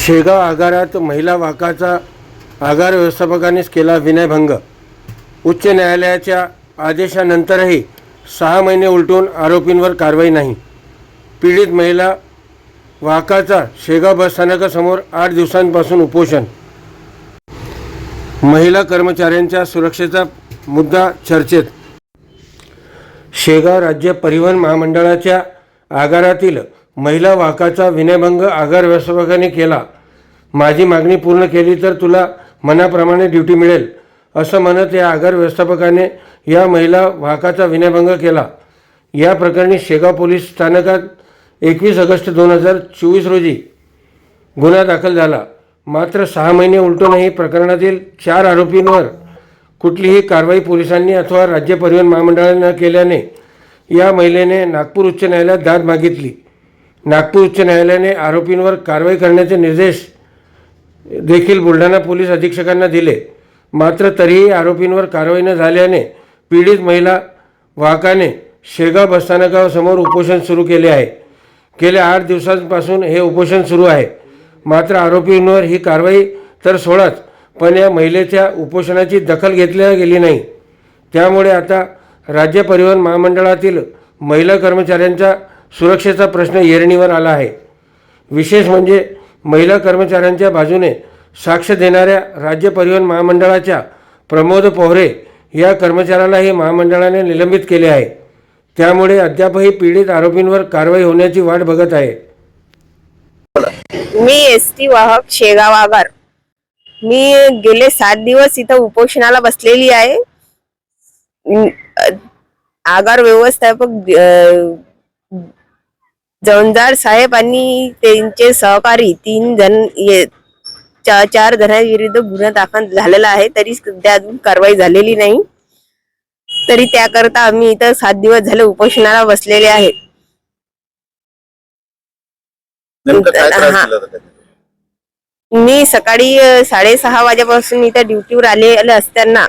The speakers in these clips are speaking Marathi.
शेगाव आगारात महिला वाकाचा आगार व्यवस्थापकानेच केला विनयभंग. उच्च न्यायालयाच्या आदेशानंतरही सहा महिने उलटून आरोपींवर कारवाई नाही. पीडित महिला वाकाचा शेगाव बसस्थानकासमोर आठ दिवसांपासून उपोषण. महिला कर्मचाऱ्यांच्या सुरक्षेचा मुद्दा चर्चेत. शेगाव राज्य परिवहन महामंडळाच्या आगारातील महिला वाहकाचा विनयभंग आगार व्यवस्थापकाने केला. माझी मागणी पूर्ण केली तर तुला मनाप्रमाणे ड्युटी मिळेल असं म्हणत या आगार व्यवस्थापकाने या महिला वाहकाचा विनयभंग केला. या प्रकरणी शेगाव पोलीस स्थानकात एकवीस ऑगस्ट दोन हजार चोवीस रोजी गुन्हा दाखल झाला. मात्र सहा महिने उलटूनही प्रकरणातील चार आरोपींवर कुठलीही कारवाई पोलिसांनी अथवा राज्य परिवहन महामंडळाने न केल्याने या महिलेने नागपूर उच्च न्यायालयात दाद मागितली. नागपूर उच्च न्यायालयाने आरोपींवर कारवाई करण्याचे निर्देश देखील बुलढाणा पोलीस अधीक्षकांना दिले. मात्र तरीही आरोपींवर कारवाई न झाल्याने पीडित महिला वाहकाने शेगाव बसस्थानकासमोर उपोषण सुरू केले आहे. गेल्या आठ दिवसांपासून हे उपोषण सुरू आहे. मात्र आरोपींवर ही कारवाई तर सोडाच पण या महिलेच्या उपोषणाची दखल घेतल्या गेली नाही. त्यामुळे आता राज्य परिवहन महामंडळातील महिला कर्मचाऱ्यांच्या सुरक्षेचा प्रश्न येरणीवर आला आहे. विशेष म्हणजे महिला कर्मचाऱ्यांच्या बाजूने साक्ष देणाऱ्या राज्य परिवहन महामंडळाच्या प्रमोद पोहरे या कर्मचाऱ्यालाही महामंडळाने निलंबित केले आहे. त्यामुळे अद्यापही पीडित आरोपींवर कारवाई होण्याची वाट बघत आहे. मी एस टी वाहक शेगाव आगार. मी गेले सात दिवस इथं उपोषणाला बसलेली आहे. आगार व्यवस्थापक जवंजाळ साहेब आणि त्यांचे सहकारी तीन जण ये- चा- चार जणांविरुद्ध गुन्हा दाखल झालेला आहे तरी सध्या अजून कारवाई झालेली नाही. तरी त्याकरता आम्ही इथं सात दिवस झाले उपोषणाला बसलेले आहे? मी सकाळी साडेसहा वाजेपासून इथं ड्युटीवर आले आले असताना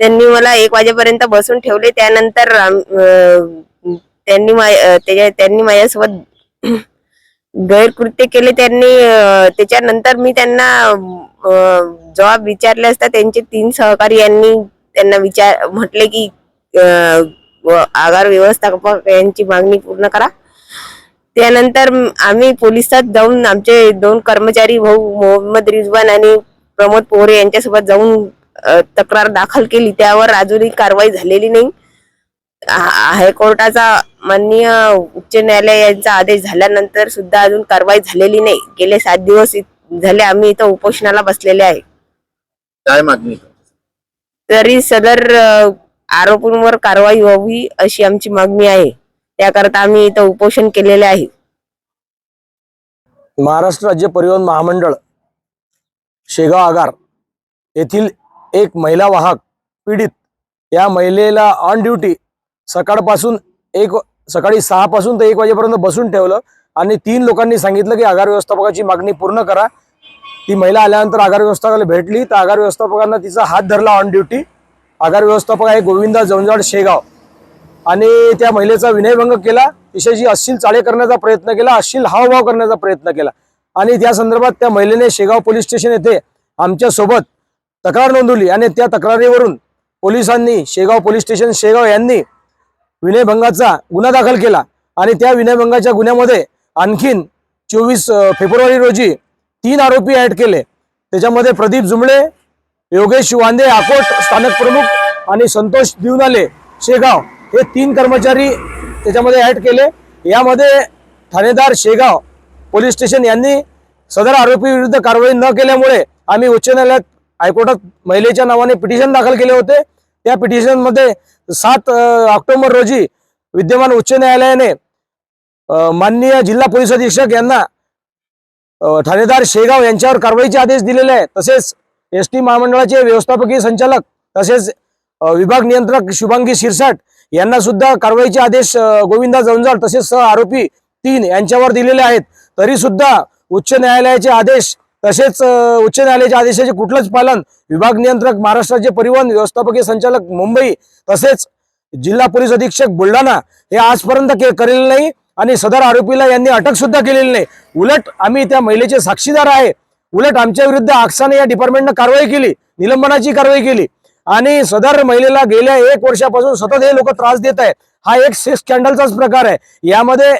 त्यांनी मला एक वाजेपर्यंत बसून ठेवले. त्यानंतर त्यांनी त्यांनी माझ्यासोबत गैरकृत्य केले त्यांनी त्याच्यानंतर मी त्यांना जवाब विचारले असता त्यांचे तीन सहकारी यांनी त्यांना विचार म्हटले की आगार व्यवस्थापक यांची मागणी पूर्ण करा. त्यानंतर आम्ही पोलिसात जाऊन आमचे दोन कर्मचारी भाऊ मोहम्मद रिजवान आणि प्रमोद पोहरे यांच्यासोबत जाऊन तक्रार दाखल केली. त्यावर अजूनही कारवाई झालेली नाही. हायकोर्टाचा माननीय उच्च न्यायालय यांचा आदेश झाल्यानंतर सुद्धा अजून कारवाई झालेली नाही. गेले सात दिवस झाले आम्ही इथं उपोषणाला बसलेले आहे. काय मागणी? तरी सदर आरोपींवर कारवाई व्हावी अशी आमची मागणी आहे. त्याकरता आम्ही इथं उपोषण केलेले आहे. महाराष्ट्र राज्य परिवहन महामंडळ शेगाव आगार येथील एक महिला वाहक पीडित या महिलेला ऑन ड्युटी सकाळपासून एक सकाळी सहा पासून तर एक वाजेपर्यंत बसून ठेवलं आणि तीन लोकांनी सांगितलं की आगार व्यवस्थापकाची मागणी पूर्ण करा. ती महिला आल्यानंतर आगार व्यवस्थापकाला भेटली. तर आगार व्यवस्थापकांना तिचा हात धरला ऑन ड्युटी आगार व्यवस्थापक आहे गोविंदा जवंजाड शेगाव. आणि त्या महिलेचा विनयभंग केला. तिच्याशी अश्लील चाळे करण्याचा प्रयत्न केला अश्लील हावभाव करण्याचा प्रयत्न केला. आणि त्या संदर्भात त्या महिलेने शेगाव पोलीस स्टेशन येथे आमच्यासोबत तक्रार नोंदवली. आणि त्या तक्रारीवरून पोलिसांनी शेगाव पोलीस स्टेशन शेगाव यांनी विनयभंगाचा गुन्हा दाखल केला. आणि त्या विनयभंगाच्या गुन्ह्यामध्ये आणखीन चोवीस फेब्रुवारी रोजी तीन आरोपी ऍड केले. त्याच्यामध्ये प्रदीप जुमळे योगेश वांदे आकोट स्थानक प्रमुख आणि संतोष दिवनाले शेगाव हे तीन कर्मचारी त्याच्यामध्ये ऍड केले. यामध्ये ठाणेदार शेगाव पोलीस स्टेशन यांनी सदर आरोपी विरुद्ध कारवाई न केल्यामुळे आम्ही उच्च न्यायालयात हायकोर्टात महिलेच्या नावाने पिटिशन दाखल केले होते. त्या पिटिशनमध्ये सात ऑक्टोबर रोजी विद्यमान उच्च न्यायालयाने माननीय जिल्हा पोलीस अधीक्षक यांना ठाणेदार शेगाव यांच्यावर कारवाईचे आदेश दिलेले आहे तसेच एस टी महामंडळाचे व्यवस्थापकीय संचालक तसेच विभाग नियंत्रक शुभांगी शिरसाट यांना सुद्धा कारवाईचे आदेश गोविंदा जवंजाळ तसेच सह आरोपी तीन यांच्यावर दिलेले आहेत. तरी सुद्धा उच्च न्यायालयाचे आदेश तसेच उच्च न्यायालयाच्या आदेशाचे कुठलंच पालन विभाग नियंत्रक महाराष्ट्राचे परिवहन व्यवस्थापकीय संचालक मुंबई तसेच जिल्हा पोलीस अधीक्षक बुलढाणा हे आजपर्यंत के करेल नाही आणि सदर आरोपीला यांनी अटक सुद्धा केलेली नाही. उलट आम्ही त्या महिलेचे साक्षीदार आहे. उलट आमच्या विरुद्ध आक्साने या डिपार्टमेंटनं कारवाई केली निलंबनाची कारवाई केली. आणि सदर महिलेला गेल्या एक वर्षापासून सतत हे लोक त्रास देत आहे हा एक सेक्स स्कॅन्डलचाच प्रकार आहे. यामध्ये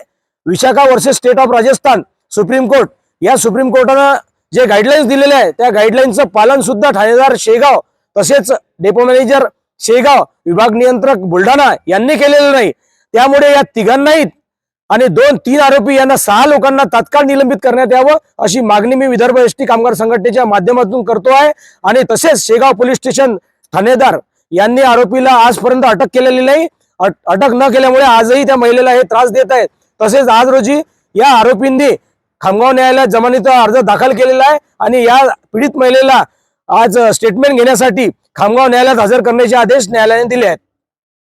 Vishaka versus state of Rajasthan supreme court. या सुप्रीम कोर्टानं जे गाईडलाईन्स दिलेले आहे त्या गाईडलाईन्सचं पालन सुद्धा ठाणेदार शेगाव तसेच डेपो मॅनेजर शेगाव विभाग नियंत्रक बुलढाणा यांनी केलेलं नाही. त्यामुळे या तिघांनाही आणि दोन तीन आरोपी यांना सहा लोकांना तात्काळ निलंबित करण्यात यावं अशी मागणी मी विदर्भ एस टी कामगार संघटनेच्या माध्यमातून करतो आहे. आणि तसेच शेगाव पोलीस स्टेशन ठाणेदार यांनी आरोपीला आजपर्यंत अटक केलेली नाही. अट- अटक न केल्यामुळे आजही त्या महिलेला हे त्रास देत आहेत. तसेच आज रोजी या आरोपींनी खामगाव न्यायालयात जमानीचा अर्ज दाखल केलेला आहे आणि या पीडित महिलेला आज स्टेटमेंट घेण्यासाठी खामगाव न्यायालयात हजर करण्याचे आदेश न्यायालयाने दिले आहेत.